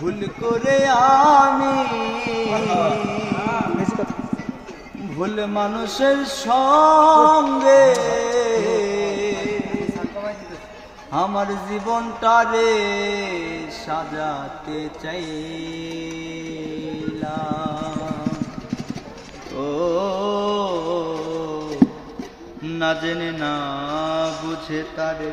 ভুল করে আমি ভুল মানুষের সঙ্গে আমার জীবনটারে সাজাতে চাইলাম। ও না জেনে না বুঝে তারে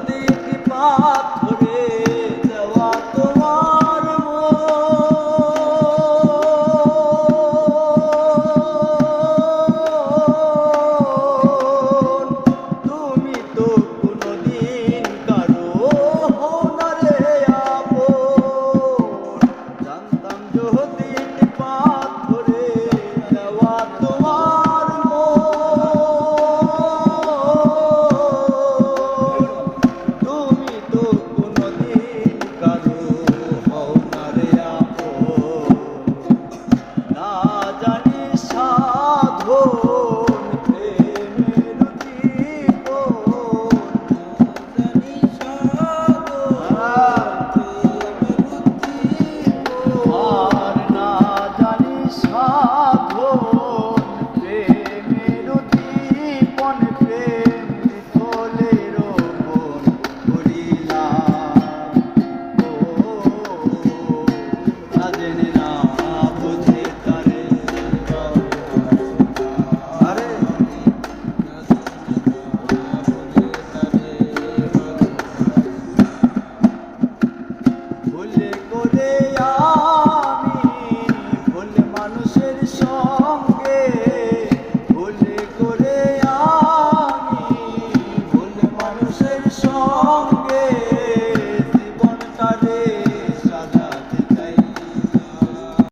নদীর পাথরে?